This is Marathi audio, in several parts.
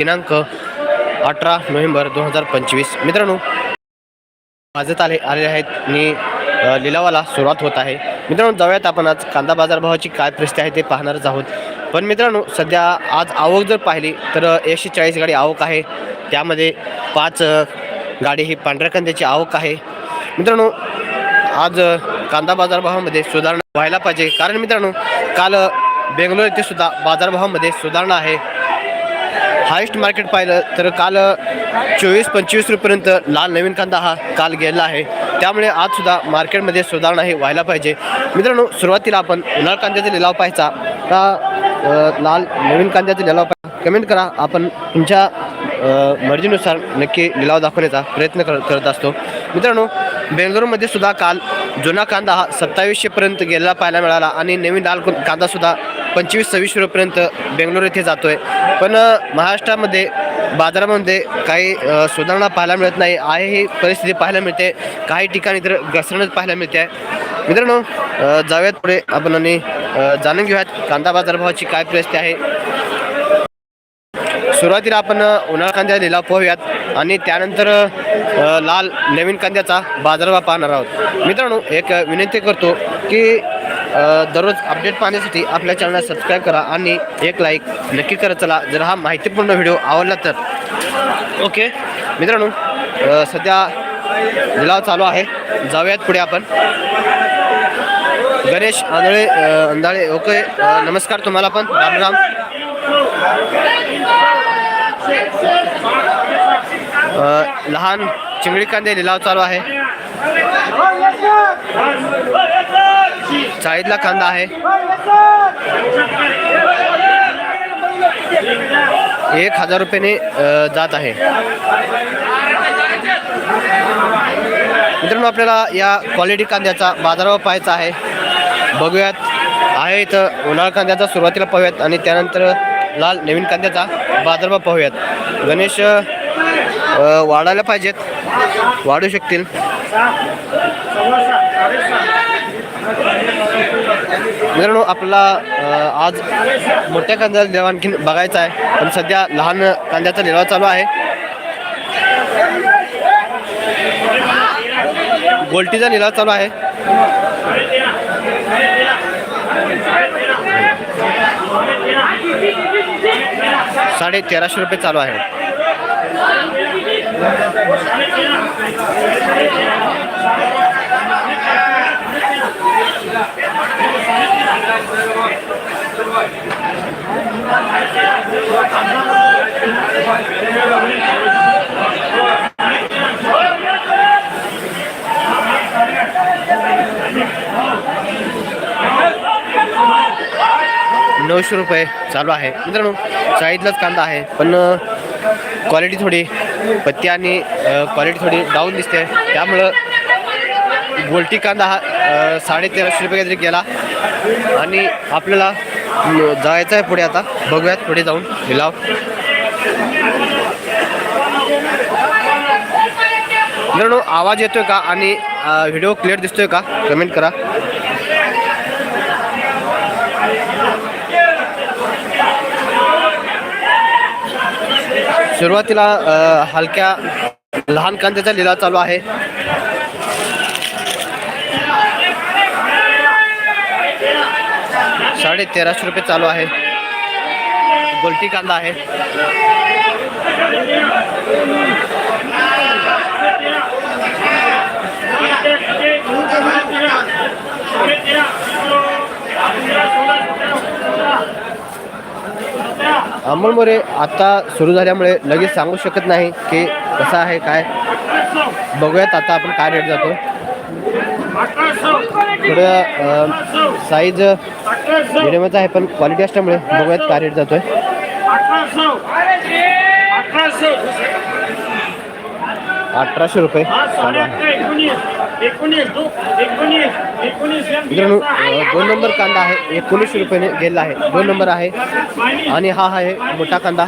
दिनांक अठरा नोव्हेंबर दोन हजार पंचवीस. मित्रांनो वाजत आले आलेले आहेत. आणि लिलावाला सुरुवात होत आहे. मित्रांनो जाऊयात आपण आज कांदा बाजारभावाची काय परिस्थिती आहे ते पाहणारच आहोत. पण मित्रांनो सध्या आज आवक जर पाहिली तर एकशे चाळीस गाडी आवक आहे. त्यामध्ये पाच गाडी ही पांढऱ्या कांद्याची आवक आहे. मित्रांनो आज कांदा बाजारभावामध्ये सुधारणा व्हायला पाहिजे. कारण मित्रांनो काल बेंगलोर येथे सुद्धा बाजारभावामध्ये सुधारणा आहे. हायेस्ट मार्केट पाहिलं तर काल चोवीस पंचवीस रुपयेपर्यंत लाल नवीन कांदा हा काल गेला आहे. त्यामुळे आजसुद्धा मार्केटमध्ये सुधारणा ही व्हायला पाहिजे. मित्रांनो सुरुवातीला आपण उन्हाळ कांद्याचा लिलाव पाहायचा. का लाल नवीन कांद्याचा लिलाव पाहिजे कमेंट करा. आपण तुमच्या मर्जीनुसार नक्की लिलाव दाखवण्याचा प्रयत्न कर करत असतो. मित्रांनो बेंगलोरमध्ये सुद्धा काल जुना कांदा हा सत्तावीसशेपर्यंत गेलेला पाहायला मिळाला आणि नवीन लाल कांदासुद्धा पंचवीस सव्वीस रुपयेपर्यंत बेंगलोर येथे जातो आहे पण महाराष्ट्रामध्ये बाजारामध्ये काही सुधारणा पाहायला मिळत नाही. आहे ही परिस्थिती पाहायला मिळते. काही ठिकाणी तर घसरणच पाहायला मिळते. आहे मित्रांनो जाऊयात पुढे. आपण आणि जाणून घेऊयात कांदा बाजारभावाची काय परिस्थिती आहे. सुरुवातीला आपण उन्हाळा कांद्या लिलाव पाहूयात. आणि त्यानंतर लाल नवीन कांद्याचा बाजारभाव पाहणार आहोत. मित्रांनो एक विनंती करतो की दररोज अपडेट पाहण्यासाठी आपल्या चॅनलला सबस्क्राईब करा आणि एक लाईक नक्की करत चला जर हा माहितीपूर्ण व्हिडिओ आवडला तर. ओके मित्रांनो सध्या लिलाव चालू आहे. जाऊयात पुढे आपण. गणेश आंधळे अंधाळे ओके नमस्कार तुम्हाला पण. राम राम. लहान चिंगडी कांदे लिलाव चालू आहे. चाळीतला कांदा आहे. एक हजार रुपयाने जात आहे. मित्रांनो आपल्याला या क्वालिटी कांद्याचा बाजारभाव पाहायचा आहे. बघूयात आहे इथं उन्हाळ कांद्याचा सुरुवातीला पाहूयात आणि त्यानंतर लाल नवीन कांद्याचा बाजारभाव पाहूयात. गणेश वाढायला पाहिजेत. वाढू शकतील. मित्रांनो आपला आज मोठ्या कांद्याचा लिलाव आणखी बघायचा आहे. पण सध्या लहान कांद्याचा लिलाव चालू आहे. गोल्टीचा लिलाव चालू आहे. साडे तेराशे रुपये चालू आहे. नऊशे रुपये चालू आहे. मित्रांनो चाळीतलाच कांदा आहे. पण क्वालिटी थोडी पत्ती आणि क्वालिटी थोडी डाऊन दिसते. त्यामुळं गोलटी कांदा हा साडे तेराशे रुपये काहीतरी गेला. आणि आपल्याला जायचं आहे पुढे आता. बघूयात पुढे जाऊन. लिलाव. मित्रांनो आवाज येतोय का? आणि व्हिडिओ क्लिअर दिसतोय का? कमेंट करा. सुरुवातीला हलक्या लहान कांद्याचा लिलाव चालू आहे. साडे तेराशे रुपये चालू आहे. गोलटी कांदा आहे. अमोल मोरे आता सुरू झाल्यामुळे लगेच सांगू शकत नाही की कसं आहे काय? बघूयात आता आपण काय रेट जातो. थोडं साईज मिडियमच आहे पण क्वालिटी असल्यामुळे बघूयात काय रेट जातोय. अठराशे रुपये. मित्रांनो दोन नंबर कांदा आहे एकोणीसशे रुपयाने गेला आहे. दोन नंबर आहे. आणि हा आहे मोठा कांदा.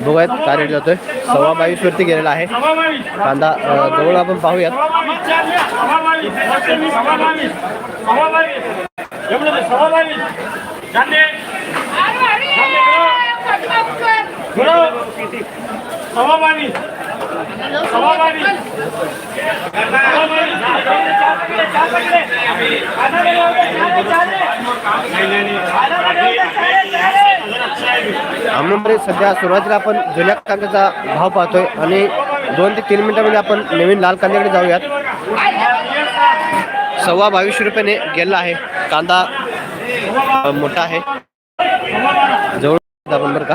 बघूयात काय रेट जातोय. सव्वा बावीस वरती गेलेला आहे. कांदा जवळ आपण पाहूयात. हवामानी हवामानी आमनंबरे सध्या सुरुवातीला आपण जुन्या कांद्याचा भाव पाहतोय आणि दोन ते तीन मिनिटांमध्ये आपण नवीन लाल कांद्याकडे जाऊयात. सव्वा बावीसशे रुपयाने गेला आहे. कांदा मोठा आहे. जवळ आपण बरं का?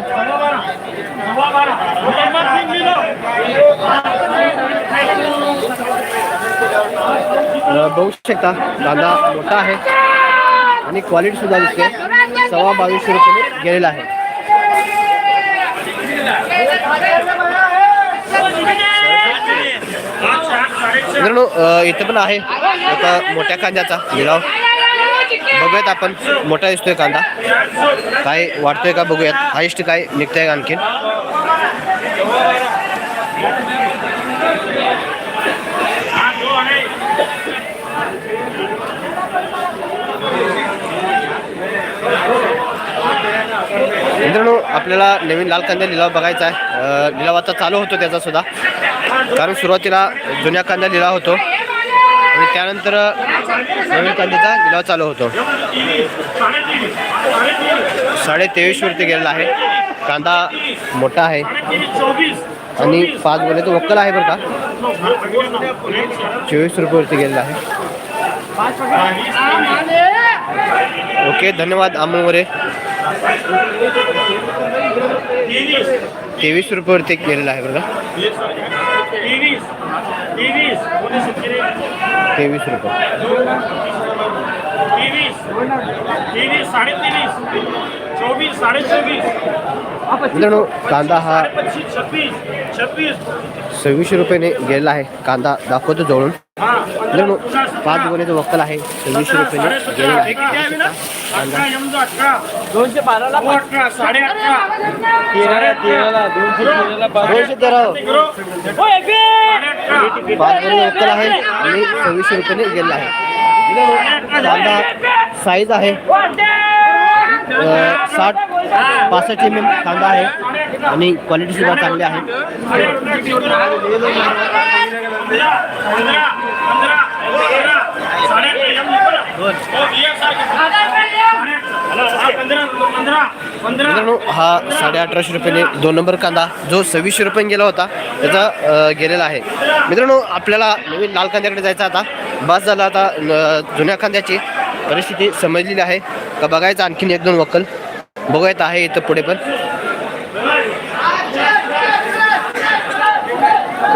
बघू शकता दादा मोठा आहे आणि क्वालिटी सुद्धा दिसते. सव्वा बावीसशे रुपये गेलेला आहे. मित्रांनो इथं पण आहे. आता मोठ्या कांद्याचा लिलाव. बघूयात आपण. मोठा दिसतोय कांदा. काय वाढतोय का बघूयात. हायस्ट काय निघतंय का आणखीन. मित्रांनो आपल्याला नवीन लाल कांदा लिलाव बघायचा आहे. लिलाव आता चालू होतो त्याचा सुद्धा. कारण सुरुवातीला जुन्या कांदा लिलाव होतो. आणि त्यानंतर नवीन कांद्याचा लिलाव चालू होतो. साडे तेवीसवरती गेलेला आहे. कांदा मोठा आहे. आणि पाच बोलायचं वक्कल आहे बरं का. चोवीस रुपयावरती गेलेला आहे. ओके धन्यवाद अमोल तेवीस तेवीस रुपयावरती गेलेला आहे बरं का. तेवीस तेवीस. तेवीस रुपये चोवीस साडे चोवीस मित्रांनो कांदा हा सव्वीसशे रुपयाने गेलेला आहे. कांदा दाखवतो जवळून. हा मित्रांनो पाच गोण्याचं वक्कल आहे. सव्वीसशे रुपयाने गेलेला आहे. दोनशे बाराला अठरा साडे अठरा तेराला तेराला दोनशे तेराला बारा. दोनशे तेरा. हो. पाच गोणे वक्कल आहे आणि सव्वीसशे रुपयाने गेलेला आहे. कांदा साईज आहे. साठ पासष्ट एम एम कांदा आहे आणि क्वालिटीसुद्धा चांगली आहे. मित्रांनो हा साडे अठराशे रुपयाने दोन नंबर कांदा जो सव्वीसशे रुपयाने गेला होता त्याचा गेलेला आहे. मित्रांनो आपल्याला नवीन लाल कांद्याकडे जायचं आता. बस झाला आता जुन्या कांद्याची परिस्थिती समजलेली आहे. का बघायचं आणखीन एक दोन वक्कल. बघायचं आहे इथं पुढे पण.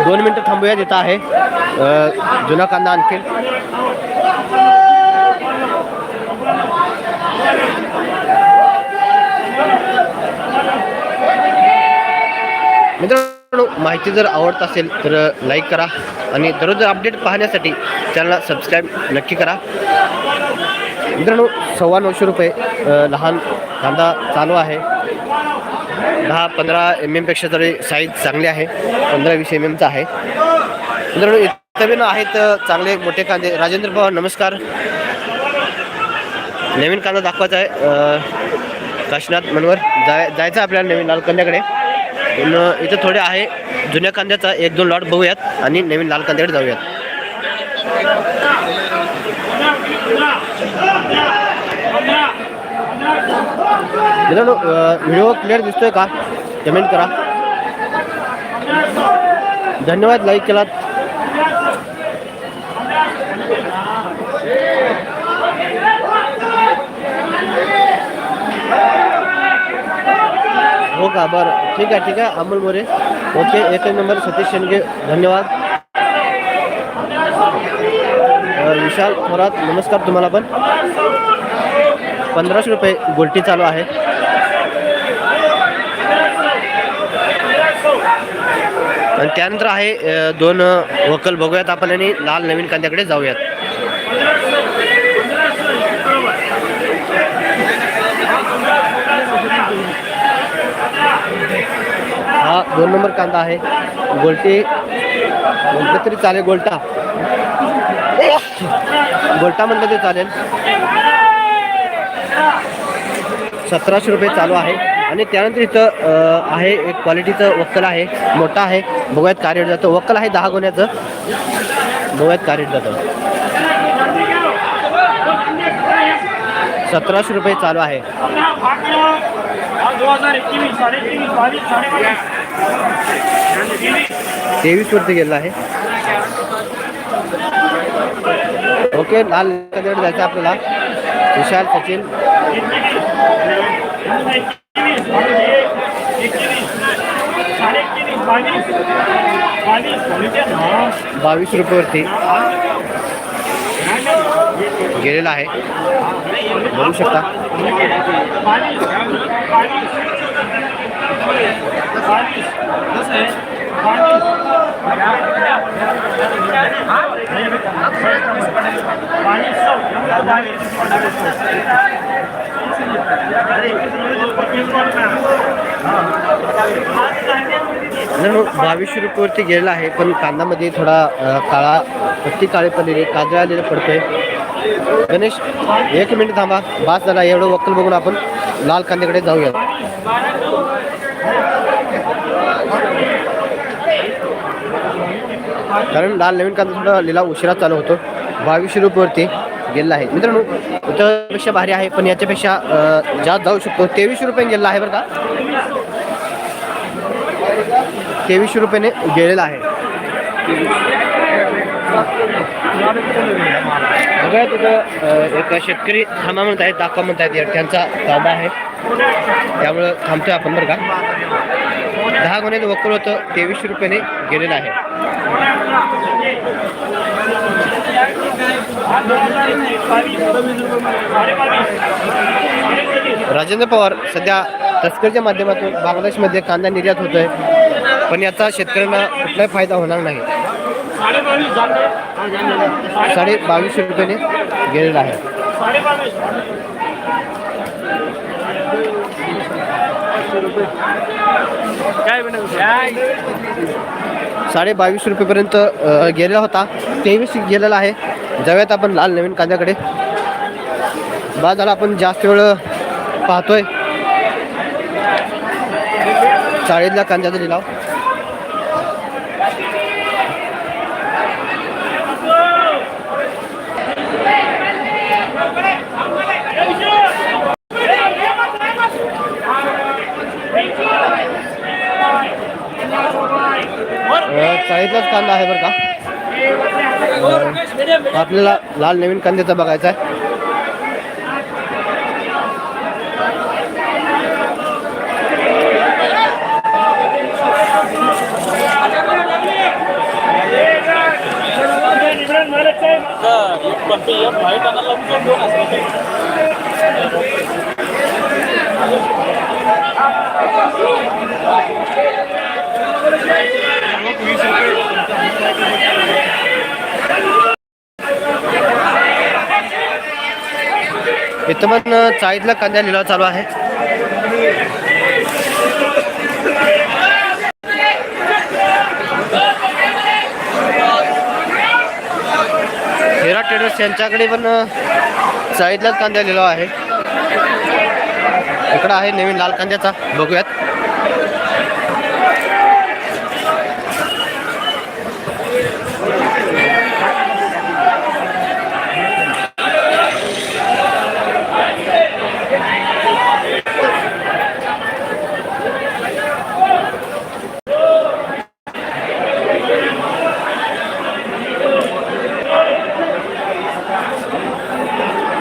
दोन मिनटं थांबूयात तिथं आहे. जुना कांदा आणखीन. मित्रांनो माहिती जर आवडत असेल तर लाईक करा आणि दररोज अपडेट पाहण्यासाठी चॅनलला सबस्क्राईब नक्की करा. मित्रांनो सव्वा नऊशे रुपये लहान कांदा चालू आहे. दहा पंधरा एम एमपेक्षा तरी साईज चांगली आहे. पंधरा वीस एम एमचा आहे. मित्रांनो इथं आहेत चांगले मोठे कांदे. राजेंद्र पवार नमस्कार. नवीन कांदा दाखवायचा आहे काशीनाथ मनवर. जाय जायचं आहे आपल्याला नवीन लाल कांद्याकडे पण इथं थोडे आहे जुन्या कांद्याचा एक दोन लॉट बघूयात आणि नवीन लाल कांद्याकडे जाऊयात. अ, व्हिडिओ क्लिअर दिसतोय का? कमेंट करा। धन्यवाद लाईक केलात हो का? बरं ठीक आहे ठीक आहे अमोल मोरे। ओके एक नंबर सतीश शेंडगे धन्यवाद। विशाल थोरात नमस्कार तुम्हाला पण। पंधराशे रुपये गोल्टी चालू आहे. आणि त्यानंतर आहे दोन वकल बघूयात आपण आणि लाल नवीन कांद्याकडे जाऊयात. हा दोन नंबर कांदा आहे. गोल्टी म्हटलं तरी चालेल गोल्टा. गोल्टा म्हटलं तरी चालेल. सतराशे रुपये चालू आहे. आणि त्यानंतर इथं आहे एक क्वालिटीचं वक्कल आहे. मोठा आहे. बघूयात काय रेट जातं. वक्कल आहे दहा गुण्याचं. बघूयात काय रेट जातं. सतराशे रुपये चालू आहे. तेवीस वरती गेलं आहे. ओके लाल जायचं आपल्याला. विशाल सचिन. बावीस ना बावीस रुपयेवरती. गेलेला आहे. शकता. बावीसशे रुपयेवरती गेलेला आहे पण कांदामध्ये थोडा काळा पत्ती काळे पडलेली काजळ आलेलं पडतंय. गणेश एक मिनिट थांबा. बास झाला एवढं वक्कल बघून आपण लाल कांद्याकडे जाऊया. कारण लाल नवीन कांदा थोडा लिलाव उशिरा चालू होतो. बावीसशे रुपयेवरती गेलेला आहे. मित्रांनो इतरपेक्षा भारी आहे पण याच्यापेक्षा ज्या जाऊ शकतो. तेवीसशे रुपये गेलेला आहे बरं का? तेवीसशे रुपयाने गेलेला आहे. बघा तिथं एक शेतकरी थांबा म्हणत आहेत दाखवा म्हणत आहेत त्यांचा कांदा आहे. त्यामुळं थांबतोय आपण बरं का. दहा गुन्ह्याचं वक्कल होतं तेवीसशे रुपयाने गेलेलं आहे. राजेंद्र पवार सध्या तस्करच्या माध्यमातून बांगलादेशमध्ये कांदा निर्यात होतोय. पण याचा शेतकऱ्यांना कुठलाही फायदा होणार नाही. साडे बावीसशे रुपयाने गेलेला आहे. साडे बावीस रुपयेपर्यंत गेलेला होता. तेवीस गेलेला आहे. जाऊयात आपण लाल नवीन कांद्याकडे. बाद झाला आपण जास्त वेळ पाहतोय. चाळीतल्या कांद्याचा लिलाव चाळीतलाच कांदा आहे बरं का. अ, आपल्याला लाल नवीन कांद्याचा बघायचा आहे. इथं पण चाळीतला कांद्या लिलाव चालू आहे हेरा ट्रेडर्स यांच्याकडे पण चाळीतलाच कांद्या लिलाव आहे इकडं आहे नवीन लाल कांद्याचा. बघूयात.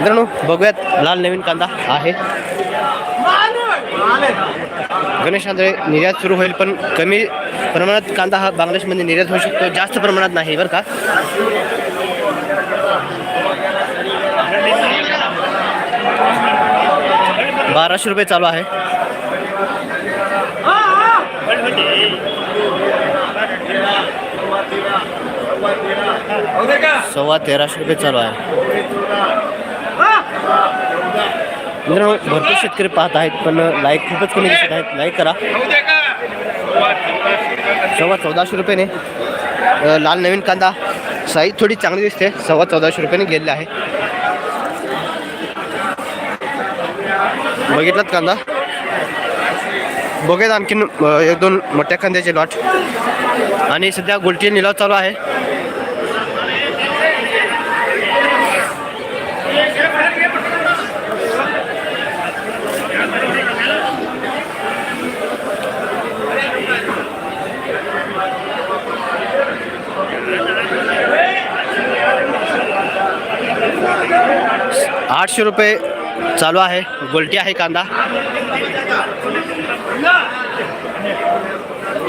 मित्रांनो, बघूयात, लाल नवीन कांदा आहे. गणेश निर्यात सुरू पण कमी प्रमाणात कांदा हा बांगलादेशमध्ये निर्यात होऊ शकतो. जास्त प्रमाणात नाही, बरं का? बाराशे रुपये चालू आहे. सव्वा तेराशे रुपये चालू आहे. मित्रांनो भरपूर शेतकरी पाहत आहेत पण लाईक खूपच कमी दिसत आहेत. लाईक करा. सव्वा चौदाशे रुपयाने लाल नवीन कांदा. साईज थोडी चांगली दिसते. सव्वा चौदाशे रुपयाने गेलेले आहे. बघितलात कांदा? बघूयात आणखीन एक दोन मोठ्या कांद्याचे लॉट आणि सध्या गोलटी निलाव चालू आहे. आठशे रुपये चालू आहे. गोलटी आहे कांदा.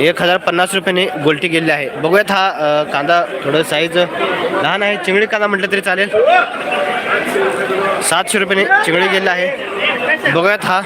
एक हजार पन्नास रुपयाने गोलटी गेलेली आहे. बघूयात हा कांदा थोडं साईज लहान आहे. चिंगडी कांदा म्हटलं तरी चालेल. सातशे रुपयाने चिंगडी गेलेली आहे. बघूयात हा.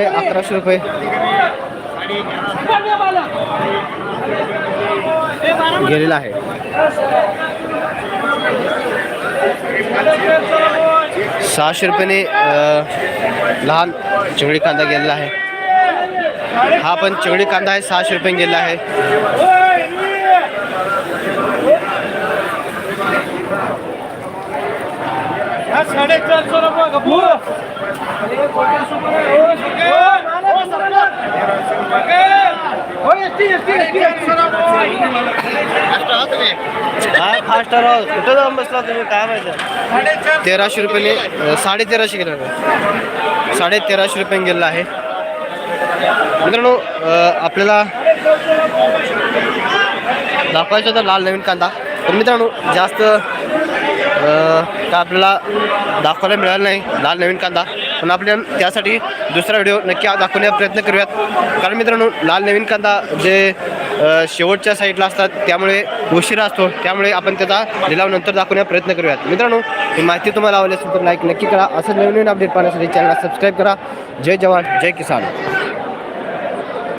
साडे अकराशे रुपये. गेलेला आहे. सहाशे रुपयाने लहान चिंगडी कांदा गेलेला आहे. हा पण चिंगडी कांदा आहे सहाशे रुपये गेलेला आहे. साडेचारशे रुपये काय फास्ट राव कुठं जाऊन बसला तुम्ही? काय माहिती? तेराशे रुपये साडे तेराशे गेलं साडे तेराशे रुपये गेलेला आहे. मित्रांनो आपल्याला दाखवायचा होता लाल नवीन कांदा. पण मित्रांनो जास्त का आपल्याला दाखवायला मिळालं नाही लाल नवीन कांदा. पण आपल्या त्यासाठी दुसरा व्हिडिओ नक्की दाखवण्याचा प्रयत्न करूयात. कारण मित्रांनो लाल नवीन कांदा जे शेवटच्या साईडला असतात त्यामुळे उशिरा असतो. त्यामुळे आपण त्याचा लिलाव नंतर दाखवण्याचा प्रयत्न करूयात. मित्रांनो ही माहिती तुम्हाला आवडली असेल तर लाईक नक्की करा. असं नवीन नवीन अपडेट पाहण्यासाठी चॅनलला सबस्क्राईब करा. जय जवान जय किसान.